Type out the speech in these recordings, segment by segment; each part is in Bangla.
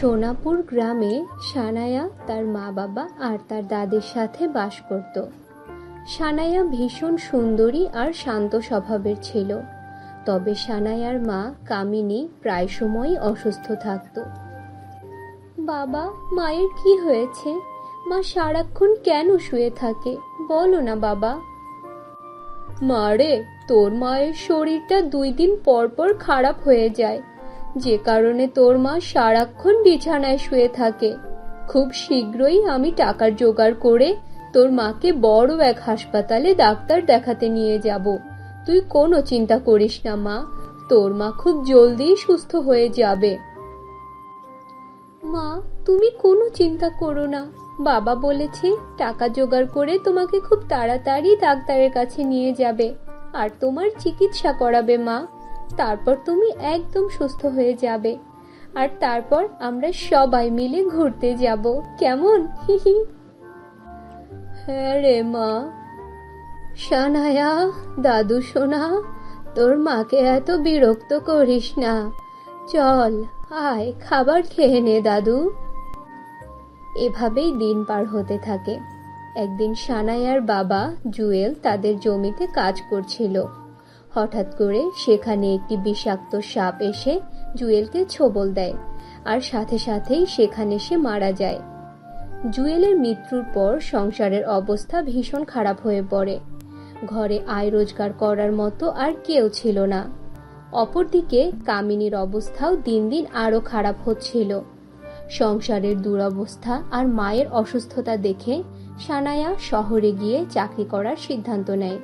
সোনাপুর গ্রামে সানায়া তার মা বাবা আর তার দাদের সাথে বাস করত। সানায়া ভীষণ সুন্দরী আর শান্ত স্বভাবের ছিল। তবে সানায়ার মা কামিনী প্রায় সময়ই অসুস্থ থাকত। বাবা, মায়ের কি হয়েছে? মা সারাক্ষণ কেন শুয়ে থাকে? বলো না, বাবা। মারে তোর মায়ের শরীরটা দুই দিন পর পর খারাপ হয়ে যায়। যে কারণে তোর মা সারাক্ষণ বিছানায় শুয়ে থাকে। খুব শীঘ্রই আমি টাকার জোগাড় করে তোর মাকে বড় এক হাসপাতালে ডাক্তার দেখাতে নিয়ে যাব। তুই কোনো চিন্তা করিস না, মা। তোর মা খুব জলদি সুস্থ হয়ে যাবে। মা, তুমি কোনো চিন্তা করো না। বাবা বলেছে টাকা জোগাড় করে তোমাকে খুব তাড়াতাড়ি ডাক্তারের কাছে নিয়ে যাবে। আর তোমার চিকিৎসা করাবে, মা। তারপর তুমি একদম সুস্থ হয়ে যাবে। আর তারপর আমরা সবাই মিলে ঘুরতে যাব। কেমন? হিহি হ্যাঁ রে মা। সানায়া, দাদু সোনা, তোর মাকে এত বিরক্ত করিস না। চল, আয়, খাবার খেয়ে নে, দাদু। এভাবেই দিন পার হতে থাকে। একদিন সানায়ার বাবা জুয়েল তাদের জমিতে কাজ করছিল। হঠাৎ করে সেখানে একটি বিষাক্ত সাপ এসে জুয়েলকে ছোবল দেয়, আর সাথে সাথেই সেখানে সে মারা যায়। জুয়েলের মৃত্যুর পর সংসারের অবস্থা ভীষণ খারাপ হয়ে পড়ে। ঘরে আয় রোজগার করার মতো আর কেউ ছিল না। অপরদিকে কামিনীর অবস্থাও দিন দিন আরও খারাপ হচ্ছিল। সংসারের দুরবস্থা আর মায়ের অসুস্থতা দেখে সানায়া শহরে গিয়ে চাকরি করার সিদ্ধান্ত নেয়।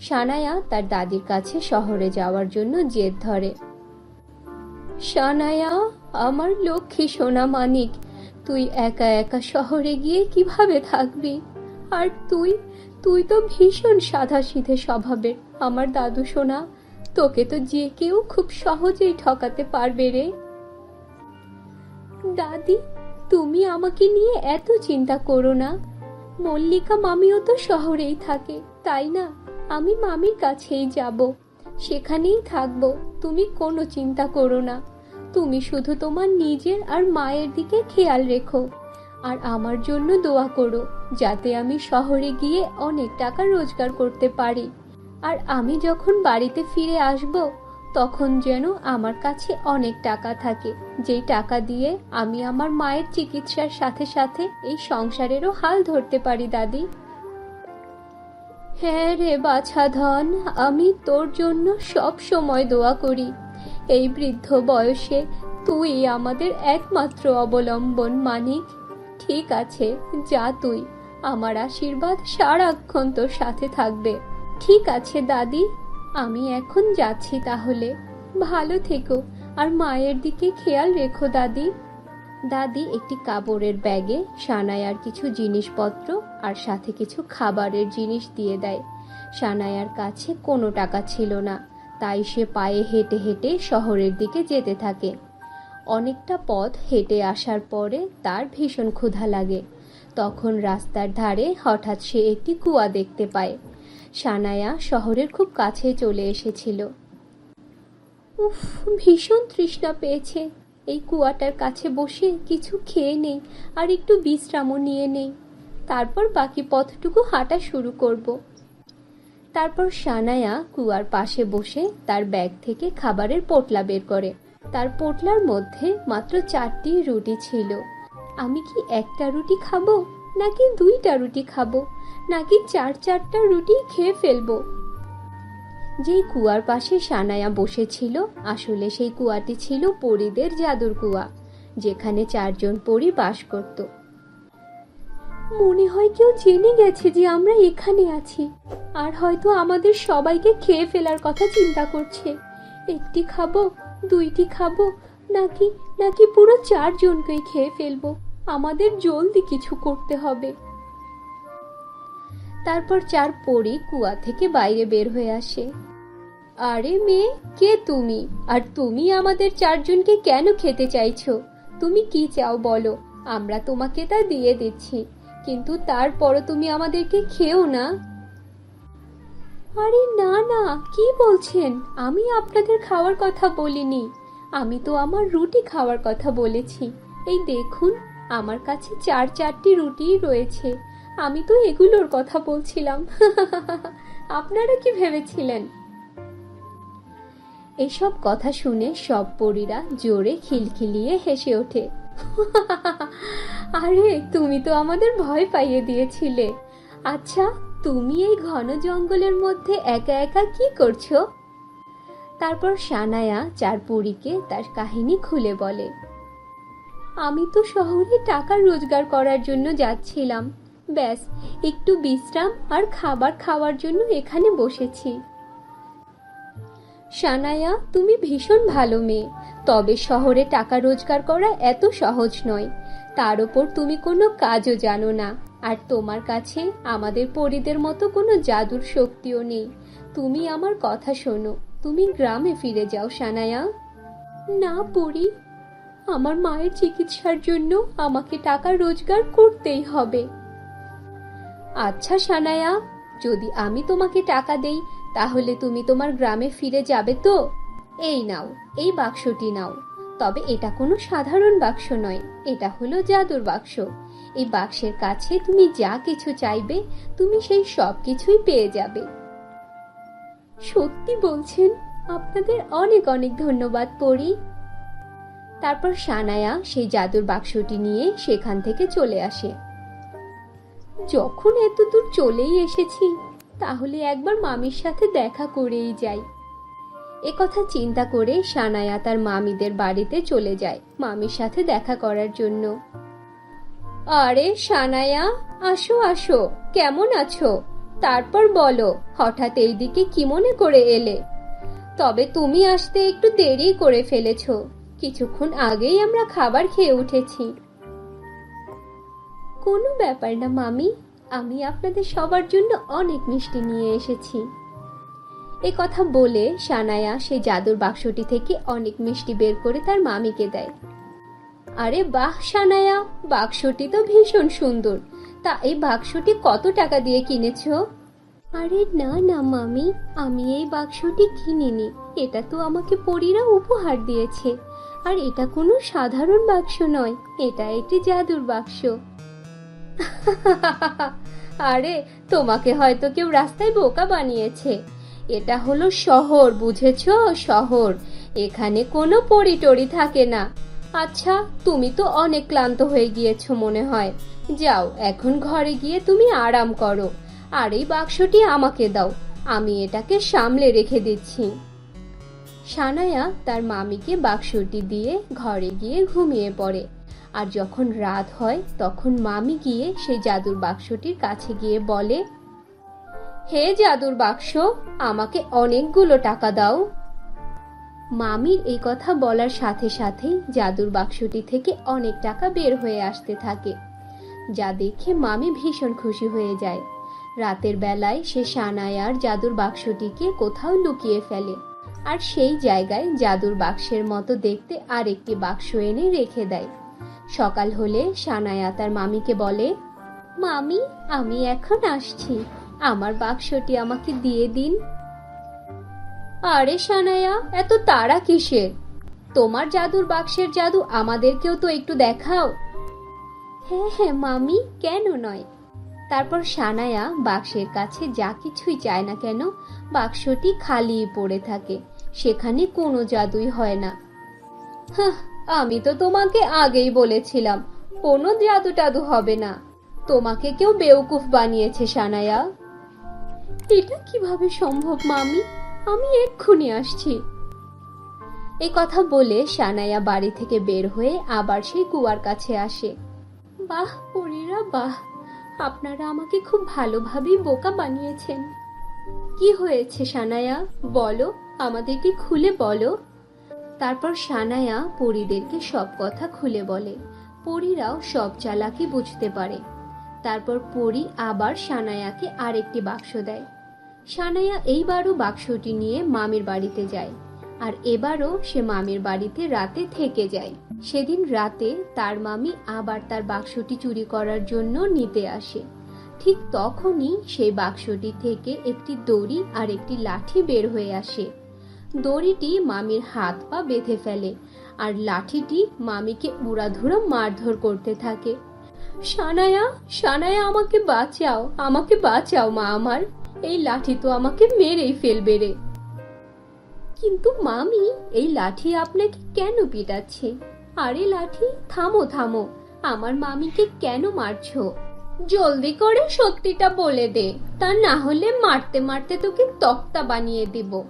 সানায়া তার দাদির কাছে শহরে যাওয়ার জন্য জেদ ধরে। সানায়া, আমার লক্ষ্মী সোনা মানিক, তুই একা একা শহরে গিয়ে কীভাবে থাকবি? আর তুই তুই তো ভীষণ সাদা সিধে স্বভাবের। আমার দাদু সোনা, তোকে তো যে কেউ খুব সহজেই ঠকাতে পারবে রে। দাদি, তুমি আমাকে নিয়ে এত চিন্তা করো না। মল্লিকা মামিও তো শহরেই থাকে, তাই না? আমি মামির কাছেই যাব। সেখানেই থাকব। তুমি কোনো চিন্তা করো না। তুমি শুধু তোমার নিজের আর মায়ের দিকে খেয়াল রেখো। আর আমার জন্য দোয়া করো, যাতে আমি শহরে গিয়ে অনেক টাকা রোজগার করতে পারি। আর আমি যখন বাড়িতে ফিরে আসব, তখন যেন আমার কাছে অনেক টাকা থাকে। যেই টাকা দিয়ে আমি আমার মায়ের চিকিৎসার সাথে সাথে এই সংসারেরও হাল ধরতে পারি, দাদি। হ্যাঁ রে বাছা ধন, আমি তোর জন্য সব সময় দোয়া করি। এই বৃদ্ধ বয়সে তুই আমাদের একমাত্র অবলম্বন মানিক। ঠিক আছে, যা তুই। আমার আশীর্বাদ সারাক্ষণ তোর সাথে থাকবে। ঠিক আছে, দাদি। আমি এখন যাচ্ছি তাহলে। ভালো থেকো। আর মায়ের দিকে খেয়াল রেখো, দাদি। দাদি একটি কাপড়ের ব্যাগে সানায়ার কিছু জিনিসপত্র আর সাথে কিছু খাবারের জিনিস দিয়ে দেয়। সানায়ার কাছে কোনো টাকা ছিল না, তাই সে পায়ে হেঁটে হেঁটে শহরের দিকে যেতে থাকে। অনেকটা পথ হেঁটে আসার পরে তার ভীষণ ক্ষুধা লাগে। তখন রাস্তার ধারে হঠাৎ সে একটি কুয়া দেখতে পায়। সানায়া শহরের খুব কাছে চলে এসেছিল। উফ, ভীষণ তৃষ্ণা পেয়েছে। এই কুয়াটার কাছে বসে কিছু খেয়ে নেই আর একটু বিশ্রামও নিয়ে নেই। তারপর বাকি পথটুকু হাঁটা শুরু করব। তারপর সানায়া কুয়ার পাশে বসে তার ব্যাগ থেকে খাবারের পোটলা বের করে। তার পোটলার মধ্যে মাত্র চারটি রুটি ছিল। আমি কি একটা রুটি খাব নাকি দুইটা রুটি খাব নাকি চার চারটা রুটি খেয়ে ফেলব? যেই কুয়ার পাশে সানায়া বসেছিল, আসলে সেই কুয়াটি ছিল পরীদের জাদুর কুয়া, যেখানে চারজন পরী বাস করত। মনে হয় কেউ জেনে গেছে যে আমরা এখানে আছি, আর হয়তো আমাদের সবাইকে খেয়ে ফেলার কথা চিন্তা করছে। একটি খাব, দুইটি খাব, নাকি নাকি পুরো চারজনকেই খেয়ে ফেলব? আমাদের জলদি কিছু করতে হবে। তারপর চার পরি কুয়া থেকে বাইরে বের হয়ে আসে। আরে মেয়ে, কে তুমি? আর তুমি আমাদের চারজনকে কেন খেতে চাইছো? তুমি কি চাও বলো? আমরা তোমাকে তা দিয়ে দিচ্ছি, কিন্তু তারপরও তুমি আমাদেরকে খেও না। আরে না না, কি বলছেন? আমি আপনাদের খাওয়ার কথা বলিনি। আমি তো আমার রুটি খাওয়ার কথা বলেছি। এই দেখুন, আমার কাছে চার চারটি রুটিই রয়েছে। আমি তো এগুলোর কথা বলছিলাম। আপনারা কি ভেবেছিলেন? এসব কথা শুনে সব পরীরা জোরে খিলখিলিয়ে হেসে ওঠে। আরে, তুমি তো আমাদের ভয় পাইয়ে দিয়েছিলে। আচ্ছা তুমি এই ঘন জঙ্গলের মধ্যে একা একা কি করছ? তারপর সানায়া চার পরীকে তার কাহিনী খুলে বলে, আমি তো শহরে টাকা রোজগার করার জন্য যাচ্ছিলাম। ব্যাস, একটু বিশ্রাম আর খাবার খাওয়ার জন্য এখানে বসেছি। সানায়া, তুমি ভীষণ ভালো মেয়ে। তবে শহরে টাকা রোজগার করা এত সহজ নয়। তার ওপর তুমি কোনো কাজও জানো না। আর তোমার কাছে আমাদের পরিদের মতো কোনো জাদুর শক্তিও নেই। তুমি আমার কথা শোনো। তুমি গ্রামে ফিরে যাও, সানায়া। না পড়ি আমার মায়ের চিকিৎসার জন্য আমাকে টাকা রোজগার করতেই হবে। আচ্ছা সানায়া, যদি আমি তোমাকে টাকা দেই, তাহলে তুমি তোমার গ্রামে ফিরে যাবে তো? এই নাও, এই বাক্সটি নাও। তবে এটা কোনো সাধারণ বাক্স নয়, এটা হলো জাদুর বাক্স। এই বাক্সের কাছে তুমি যা কিছু চাইবে, তুমি সেই সব কিছুই পেয়ে যাবে। সত্যি বলছেন, আপনাদের অনেক অনেক ধন্যবাদ পড়ি তারপর সানায়া সেই জাদুর বাক্সটি নিয়ে সেখান থেকে চলে আসে। যখন এত দূর চলেই এসেছি, তাহলে একবার মামির সাথে দেখা করেই যাই। এ কথা চিন্তা করে সানায়া তার মামিদের বাড়িতে চলে যায় মামির সাথে দেখা করার জন্য। আরে সানায়া, আসো আসো, কেমন আছো? তারপর বলো, হঠাৎ এইদিকে কি মনে করে এলে? তবে তুমি আসতে একটু দেরি করে ফেলেছো। কিছুক্ষণ আগেই আমরা খাবার খেয়ে উঠেছি। কোনো ব্যাপার না, মামি। আমি আপনাদের সবার জন্য অনেক মিষ্টি নিয়ে এসেছি। এ কথা বলে সানায়া সেই জাদুর বাক্সটি থেকে অনেক মিষ্টি বের করে তার মামিকে দেয়। আরে বাহ, সানায়া! বাক্সটি তো ভীষণ সুন্দর। তা এই বাক্সটি কত টাকা দিয়ে কিনেছ? আরে না না, মামি। আমি এই বাক্সটি কিনিনি। এটা তো আমাকে পরীরা উপহার দিয়েছে। আর এটা কোনো সাধারণ বাক্স নয়। এটা একটি জাদুর বাক্স। আরে, তোমাকে হয়তো কেউ রাস্তায় বোকা বানিয়েছে। এটা হলো শহর, বুঝেছ? শহর। এখানে কোনো পরিটরি থাকে না। আচ্ছা তুমি তো অনেক ক্লান্ত হয়ে গিয়েছো মনে হয়। যাও, এখন ঘরে গিয়ে তুমি আরাম করো। আর এই বাক্সটি আমাকে দাও। আমি এটাকে সামলে রেখে দিচ্ছি। সানায়া তার মামিকে বাক্সটি দিয়ে ঘরে গিয়ে ঘুমিয়ে পড়ে। আর যখন রাত হয়, তখন মামি গিয়ে সেই জাদুর বাক্সটির কাছে গিয়ে বলে, হে জাদুর বাক্স, আমাকে অনেকগুলো টাকা দাও। মামির এই কথা বলার সাথে সাথেই জাদুর বাক্সটি থেকে অনেক টাকা বের হয়ে আসতে থাকে, যা দেখে মামি ভীষণ খুশি হয়ে যায়। রাতের বেলায় সে সানায়ার জাদুর বাক্সটিকে কোথাও লুকিয়ে ফেলে আর সেই জায়গায় জাদুর বাক্সের মতো দেখতে আরেকটি বাক্স এনে রেখে দেয়। সকাল হলে সানায়া তার মামিকে বলে মামি আমি এখন আসছি। আমার বাক্সটি আমাকে দিয়ে দিন। আরে সানায়া এত তাড়া কিসের? তোমার জাদুর বাক্সের জাদু আমাদেরকেও তো একটু দেখাও। হ্যাঁ হ্যাঁ মামি কেন নয়? তারপর সানায়া বাক্সের কাছে যা কিছুই চায় না কেন বাক্সটি খালি পড়ে থাকে। সেখানে কোনো জাদুই হয় না। হাহ, আমি তো তোমাকে আগেই বলেছিলাম, কোনো জাদু টাদু হবে না। তোমাকে কেউ বেউকুফ বানিয়েছে, সানায়া। এটা কীভাবে সম্ভব, মামি? আমি এক্ষুনি আসছি। এই কথা বলে সানায়া বাড়ি থেকে বের হয়ে আবার সেই কুয়ার কাছে আসে। বাহ, পরীরা, বাহ। আপনারা আমাকে খুব ভালোভাবেই বোকা বানিয়েছেন। কি হয়েছে, সানায়া? বলো, আমাদেরকে খুলে বলো। তারপর সানায়া পরীদেরকে সব কথা খুলে বলে। পরীরাও সব চালাকি বুঝতে পারে। তারপর পরী আবার সানায়াকে আরেকটি বাক্স দেয়। সানায়া এইবারও বাক্সটি নিয়ে মামির বাড়িতে যায় আর এবারও সে মামির বাড়িতে রাতে থেকে যায়। সেদিন রাতে তার মামি আবার তার বাক্সটি চুরি করার জন্য নিতে আসে। ঠিক তখনই সেই বাক্সটি থেকে একটি দড়ি আর একটি লাঠি বের হয়ে আসে। দড়িটি মামির হাত পা বেঁধে ফেলে আর লাঠিটি মামিকে উড়াধুরা মারধর করতে থাকে। সানায়া সানায়া, আমাকে বাঁচাও আমাকে বাঁচাও মা আমার। এই লাঠি তো আমাকে মেরেই ফেলবে রে। কিন্তু মামি, এই লাঠি আপনাকে কেন পিটাচ্ছে? আরে লাঠি, থামো থামো। আমার মামিকে কেন মারছো? জলদি করে সত্যিটা বলে দে। তা না হলে মারতে মারতে তোকে তক্তা বানিয়ে দেব।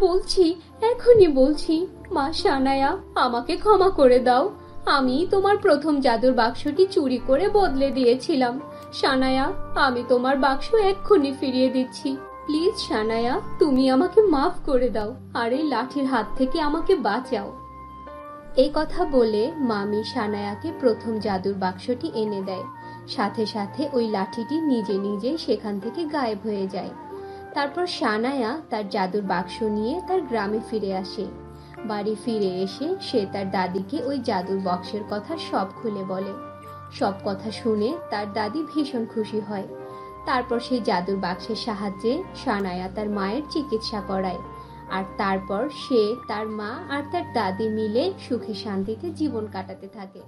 বলছি, এখনই বলছি। মা সানায়া, আমাকে ক্ষমা করে দাও। আমি তোমার প্রথম জাদুর বাক্সটি চুরি করে বদলে দিয়েছিলাম। সানায়া, আমি তোমার বাক্স এক্ষুনি ফিরিয়ে দিচ্ছি। প্লিজ সানায়া, তুমি আমাকে মাফ করে দাও আর এই লাঠির হাত থেকে আমাকে বাঁচাও। এই কথা বলে মামি সানায়াকে প্রথম জাদুর বাক্সটি এনে দেয়। সাথে সাথে ওই লাঠিটি নিজে নিজেই সেখান থেকে গায়েব হয়ে যায়। তারপর সানায়া তার জাদুর বাক্স নিয়ে তার গ্রামে ফিরে আসে। বাড়ি ফিরে এসে সে তার দাদিকে ওই জাদুর বক্সের কথা সব খুলে বলে। সব কথা শুনে তার দাদি ভীষণ খুশি হয়। তারপর সেই জাদুর বাক্সের সাহায্যে সানায়া তার মায়ের চিকিৎসা করায়। আর তারপর সে তার মা আর তার দাদি মিলে সুখে শান্তিতে জীবন কাটাতে থাকে।